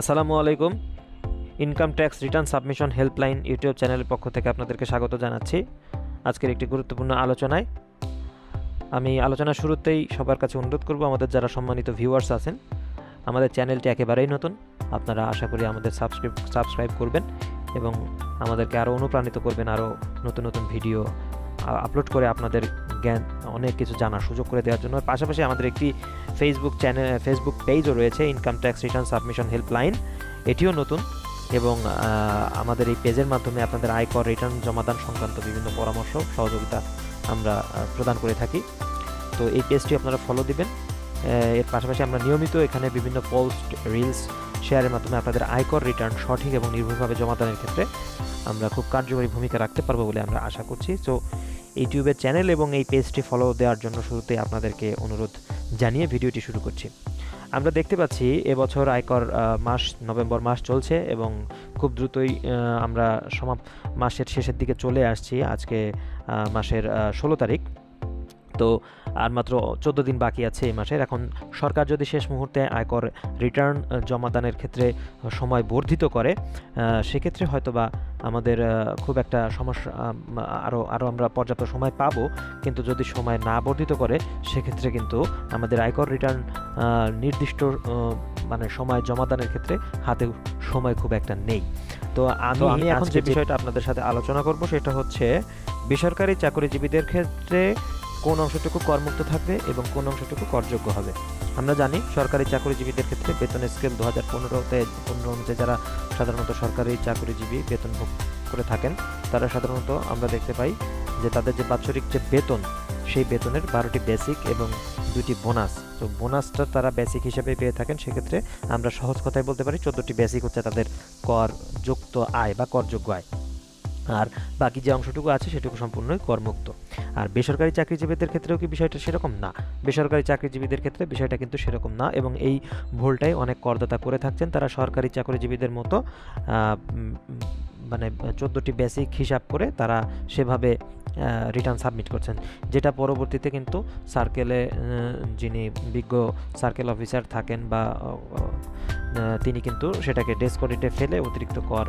আসসালামু আলাইকুম। Income tax return submission helpline YouTube চ্যানেলের পক্ষ থেকে আপনাদেরকে স্বাগত জানাচ্ছি। আজকের একটি গুরুত্বপূর্ণ আলোচনায় আমি আলোচনা শুরুতেই সবার কাছে অনুরোধ করব, আমাদের যারা সম্মানিত ভিউয়ার্স আছেন, আমাদের চ্যানেলটি একেবারেই নতুন, আপনারা আশা করি আমাদের সাবস্ক্রাইব সাবস্ক্রাইব করবেন এবং আমাদেরকে আরও অনুপ্রাণিত করবেন, আরও নতুন নতুন ভিডিও আপলোড করে আপনাদের জ্ঞান, অনেক কিছু জানার সুযোগ করে দেওয়ার জন্য। পাশাপাশি আমাদের একটি ফেসবুক চ্যানেল ফেসবুক পেজও রয়েছে income tax return submission helpline এটিও নতুন এবং আমাদের এই পেজের মাধ্যমে আপনাদের আয়কর রিটার্ন জমাদান সংক্রান্ত বিভিন্ন পরামর্শ, সহযোগিতা আমরা প্রদান করে থাকি। তো এই পেজটি আপনারা ফলো দিবেন। এর পাশাপাশি আমরা নিয়মিত এখানে বিভিন্ন পোস্ট রিলস শেয়ারের মাধ্যমে আপনাদের আয়কর রিটার্ন সঠিক এবং নির্ভুলভাবে জমাদানের ক্ষেত্রে আমরা খুব কার্যকরী ভূমিকা রাখতে পারব বলে আমরা আশা করছি। তো ইউটিউবের চ্যানেল এবং এই পেজটি ফলো দেওয়ার জন্য শুরুতেই আপনাদেরকে অনুরোধ জানিয়ে ভিডিওটি শুরু করছি। আমরা দেখতে পাচ্ছি এবছর আয়কর মাস নভেম্বর মাস চলছে এবং খুব দ্রুতই আমরা সমাপ, মাসের শেষের দিকে চলে আসছি। আজকে মাসের ষোলো তারিখ। তো আর মাত্র চোদ্দ দিন বাকি আছে এই মাসের। এখন সরকার যদি শেষ মুহূর্তে আয়কর রিটার্ন জমাদানের ক্ষেত্রে সময় বর্ধিত করে সেক্ষেত্রে হয়তোবা আমাদের খুব একটা সমস্যা আরও আরও আমরা পর্যাপ্ত সময় পাব। কিন্তু যদি সময় না বর্ধিত করে সেক্ষেত্রে কিন্তু আমাদের আয়কর রিটার্ন নির্দিষ্ট মানে সময় জমাদানের ক্ষেত্রে হাতে সময় খুব একটা নেই। তো আমি আমি এখন যে বিষয়টা আপনাদের সাথে আলোচনা করব সেটা হচ্ছে বেসরকারি চাকরিজীবীদের ক্ষেত্রে কোন অংশটুকু করমুক্ত থাকবে এবং কোন অংশটুকু করযোগ্য হবে। আমরা জানি সরকারি চাকরিজীবীদের ক্ষেত্রে বেতন স্কেল দু হাজার পনেরোতে পনেরো অনুযায়ী যারা সাধারণত সরকারি চাকরিজীবী বেতন ভোগ করে থাকেন, তারা সাধারণত আমরা দেখতে পাই যে তাদের যে বাৎসরিক যে বেতন, সেই বেতনের বারোটি বেসিক এবং দুটি বোনাস। তো বোনাসটা তারা বেসিক হিসেবে পেয়ে থাকেন, সেক্ষেত্রে আমরা সহজ কথায় বলতে পারি চোদ্দোটি বেসিক হচ্ছে তাদের করযুক্ত আয় বা করযোগ্য আয়। আর বাকি যে অংশটুকু আছে সেটুকু সম্পূর্ণই করমুক্ত। আর বেসরকারি চাকরিজীবীদের ক্ষেত্রেও কি বিষয়টা সেরকম? না। বেসরকারি চাকরিজীবীদের ক্ষেত্রে বিষয়টা কিন্তু সেরকম না এবং এই ভুলটাই অনেক করদাতা করে থাকছেন। তারা সরকারি চাকরিজীবীদের মতো মানে চোদ্দোটি বেসিক হিসাব করে তারা সেভাবে রিটার্ন সাবমিট করছেন। যেটা পরবর্তীতে কিন্তু সার্কেলে যিনি বিজ্ঞ সার্কেল অফিসার থাকেন বা তিনি কিন্তু সেটাকে ডেস্ক অডিটে ফেলে অতিরিক্ত কর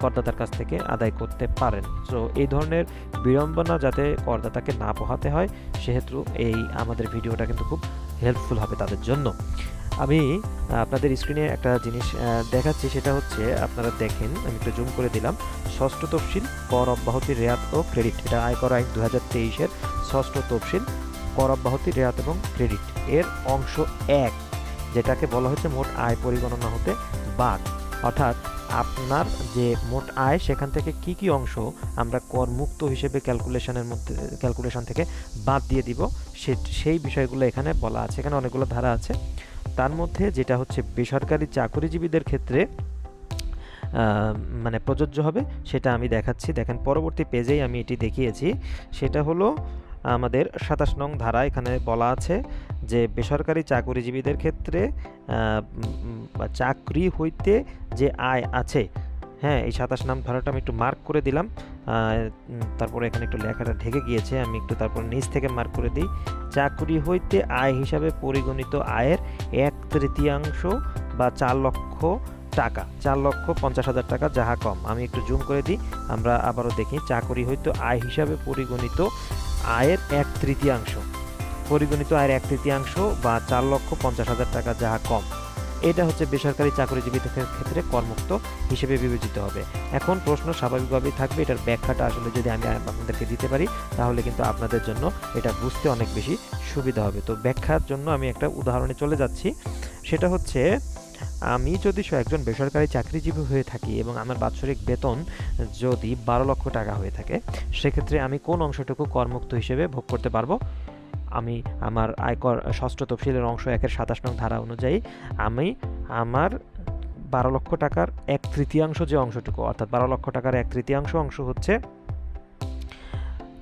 করদাতার কাছ থেকে আদায় করতে পারেন। সো এই ধরনের বিড়ম্বনা যাতে করদাতাকে না পোহাতে হয়, সেহেতু এই আমাদের ভিডিওটা কিন্তু খুব হেল্পফুল হবে তাদের জন্য। আমি আপনাদের স্ক্রিনে একটা জিনিস দেখাচ্ছি, সেটা হচ্ছে, আপনারা দেখেন, আমি একটু জুম করে দিলাম। ষষ্ঠ তফসিল, কর অব্যাহতি, রেয়াত ও ক্রেডিট এটা আয়কর আইন দু হাজার তেইশের ষষ্ঠ তফসিল, কর অব্যাহতি, রেয়াত এবং ক্রেডিট এর অংশ এক, যেটাকে বলা হচ্ছে মোট আয় পরিগণনা হতে বাদ। অর্থাৎ আপনার যে মোট আয়, সেখান থেকে কি কি অংশ আমরা কর মুক্ত হিসেবে ক্যালকুলেশনের মধ্যে ক্যালকুলেশন থেকে বাদ দিয়ে দিব, সে, সেই বিষয়গুলো এখানে বলা আছে, এখানে অনেকগুলো ধারা আছে। তার মধ্যে যেটা হচ্ছে বেসরকারি চাকরিজীবীদের ক্ষেত্রে মানে প্রযোজ্য হবে, সেটা আমি দেখাচ্ছি। দেখেন, পরবর্তী পেজেই আমি এটি দেখিয়েছি। সেটা হলো আমাদের সাতাশ নং ধারা এখানে বলা আছে যে বেসরকারি চাকরিজীবীদের ক্ষেত্রে চাকরি হইতে যে আয় আছে হ্যাঁ এই সাতাশ নাম ধারাটা আমি একটু মার্ক করে দিলাম। তারপরে এখানে একটু লেখাটা ঢেকে গিয়েছে, আমি একটু তারপর নিচ থেকে মার্ক করে দিই। চাকরি হইতে আয় হিসাবে পরিগণিত আয়ের এক তৃতীয়াংশ বা চার লক্ষ টাকা, চার লক্ষ পঞ্চাশ হাজার টাকা যাহা কম। আমি একটু জুম করে দিই, আমরা আবারও দেখি, চাকরি হইতে আয় হিসাবে পরিগণিত আয়ের এক তৃতীয়াংশ, পরিগণিত আয়ের এক তৃতীয়াংশ বা চার লক্ষ পঞ্চাশ হাজার টাকা যাহা কম। এটা হচ্ছে বেসরকারি চাকরিজীবীদের ক্ষেত্রে কর্মুক্ত হিসেবে বিবেচিত হবে। এখন প্রশ্ন স্বাভাবিকভাবেই থাকবে, এটার ব্যাখ্যাটা আসলে যদি আমি আপনাদেরকে দিতে পারি, তাহলে কিন্তু আপনাদের জন্য এটা বুঝতে অনেক বেশি সুবিধা হবে। তো ব্যাখ্যার জন্য আমি একটা উদাহরণে চলে যাচ্ছি। সেটা হচ্ছে আমি যদি একজন বেসরকারি চাকরিজীবী হয়ে থাকি এবং আমার বাৎসরিক বেতন যদি বারো লক্ষ টাকা হয়ে থাকে, সেক্ষেত্রে আমি কোন অংশটুকু করমুক্ত হিসেবে ভোগ করতে পারব? আমি আমার আয়কর ষষ্ঠ তফসিলের অংশ একের সাতাশ নং ধারা অনুযায়ী আমি আমার বারো লক্ষ টাকার এক তৃতীয়াংশ যে অংশটুকু, অর্থাৎ বারো লক্ষ টাকার এক তৃতীয়াংশ অংশ হচ্ছে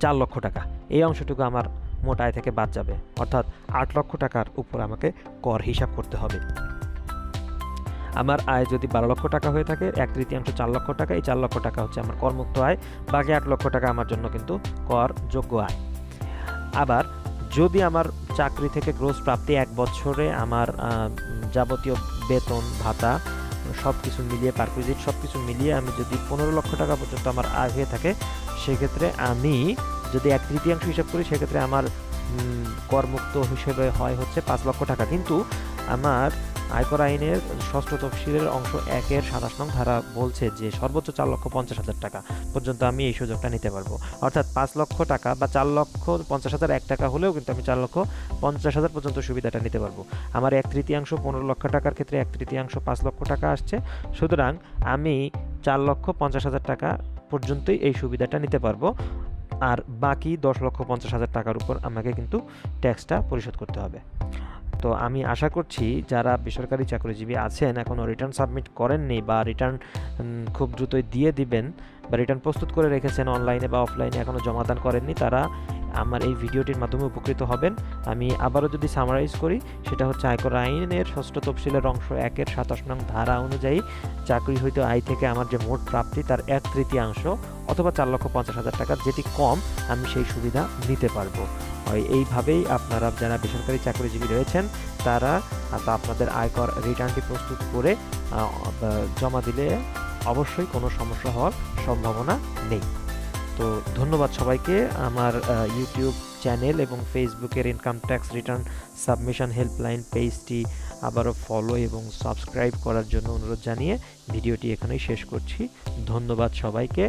চার লক্ষ টাকা। এই অংশটুকু আমার মোট আয় থেকে বাদ যাবে। অর্থাৎ আট লক্ষ টাকার উপর আমাকে কর হিসাব করতে হবে। আমার আয় যদি বারো লক্ষ টাকা হয়ে থাকে, এক তৃতীয়াংশ চার লক্ষ টাকা, এই চার লক্ষ টাকা হচ্ছে আমার করমুক্ত আয়, বাকি আট লক্ষ টাকা আমার জন্য কিন্তু কর যোগ্য আয়। আবার যদি আমার চাকরি থেকে গ্রোস প্রাপ্তি এক বছরে আমার যাবতীয় বেতন, ভাতা সব কিছু মিলিয়ে পার ভিজিট সব কিছু মিলিয়ে আমি যদি পনেরো লক্ষ টাকা পর্যন্ত আমার আয় হয়ে থাকে, সেক্ষেত্রে আমি যদি এক তৃতীয়াংশ হিসাব করি, সেক্ষেত্রে আমার করমুক্ত হিসেবে হয় হচ্ছে পাঁচ লক্ষ টাকা। কিন্তু আমার আয়কর আইনের ষষ্ঠ তফসিলের অংশ একের সাতাশ নং ধারা বলছে যে সর্বোচ্চ চার লক্ষ পঞ্চাশ হাজার টাকা পর্যন্ত আমি এই সুযোগটা নিতে পারব। অর্থাৎ পাঁচ লক্ষ টাকা বা চার লক্ষ পঞ্চাশ হাজার এক টাকা হলেও কিন্তু আমি চার লক্ষ পঞ্চাশ হাজার পর্যন্ত সুবিধাটা নিতে পারব। আমার এক তৃতীয়াংশ পনেরো লক্ষ টাকার ক্ষেত্রে এক তৃতীয়াংশ পাঁচ লক্ষ টাকা আসছে। সুতরাং আমি চার লক্ষ পঞ্চাশ হাজার টাকা পর্যন্তই এই সুবিধাটা নিতে পারব। আর বাকি দশ লক্ষ পঞ্চাশ হাজার টাকার উপর আমাকে কিন্তু ট্যাক্সটা পরিশোধ করতে হবে। তো আমি আশা করছি যারা বেসরকারি চাকরিজীবী আছেন এখনও রিটার্ন সাবমিট করেননি বা রিটার্ন খুব দ্রুতই দিয়ে দিবেন বা রিটার্ন প্রস্তুত করে রেখেছেন অনলাইনে বা অফলাইনে এখনও জমাদান করেননি, তারা আমার এই ভিডিওটির মাধ্যমে উপকৃত হবেন। আমি আবারও যদি সামারাইজ করি, সেটা হচ্ছে আয়কর আইনের ষষ্ঠ তফসিলের অংশ একের সাতাশ নং ধারা অনুযায়ী, চাকরি হইতে আয় থেকে আমার যে মোট প্রাপ্তি তার এক তৃতীয়াংশ অথবা চার লক্ষ পঞ্চাশ হাজার টাকা যেটি কম, আমি সেই সুবিধা নিতে পারব। হয়। এইভাবেই আপনারা যারা বেসরকারি চাকরিজীবী রয়েছেন, তারা আপনাদের আয়কর রিটার্নটি প্রস্তুত করে জমা দিলে অবশ্যই কোনো সমস্যা হওয়ার সম্ভাবনা নেই। তো ধন্যবাদ সবাইকে। আমার ইউটিউব চ্যানেল এবং ফেসবুকের income tax return submission helpline পেজটি আবারও ফলো এবং সাবস্ক্রাইব করার জন্য অনুরোধ জানিয়ে ভিডিওটি এখানেই শেষ করছি। ধন্যবাদ সবাইকে।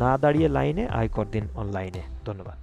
না দাঁড়িয়ে লাইনে আয়কর দিন অনলাইনে ধন্যবাদ।